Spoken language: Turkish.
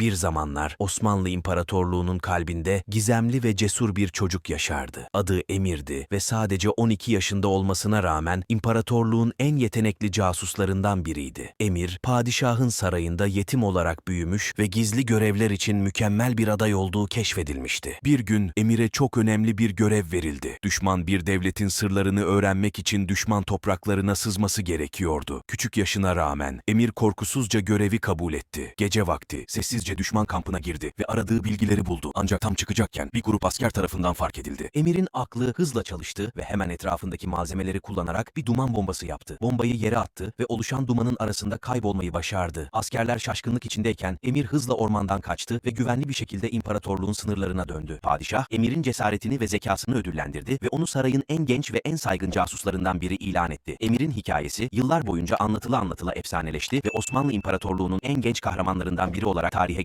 Bir zamanlar Osmanlı İmparatorluğu'nun kalbinde gizemli ve cesur bir çocuk yaşardı. Adı Emir'di ve sadece 12 yaşında olmasına rağmen imparatorluğun en yetenekli casuslarından biriydi. Emir, padişahın sarayında yetim olarak büyümüş ve gizli görevler için mükemmel bir aday olduğu keşfedilmişti. Bir gün Emir'e çok önemli bir görev verildi. Düşman bir devletin sırlarını öğrenmek için düşman topraklarına sızması gerekiyordu. Küçük yaşına rağmen Emir korkusuzca görevi kabul etti. Gece vakti sessizce düşman kampına girdi ve aradığı bilgileri buldu. Ancak tam çıkacakken bir grup asker tarafından fark edildi. Emir'in aklı hızla çalıştı ve hemen etrafındaki malzemeleri kullanarak bir duman bombası yaptı. Bombayı yere attı ve oluşan dumanın arasında kaybolmayı başardı. Askerler şaşkınlık içindeyken Emir hızla ormandan kaçtı ve güvenli bir şekilde imparatorluğun sınırlarına döndü. Padişah Emir'in cesaretini ve zekasını ödüllendirdi ve onu sarayın en genç ve en saygın casuslarından biri ilan etti. Emir'in hikayesi yıllar boyunca anlatıla anlatıla efsaneleşti ve Osmanlı İmparatorluğu'nun en genç kahramanlarından biri olarak tarihe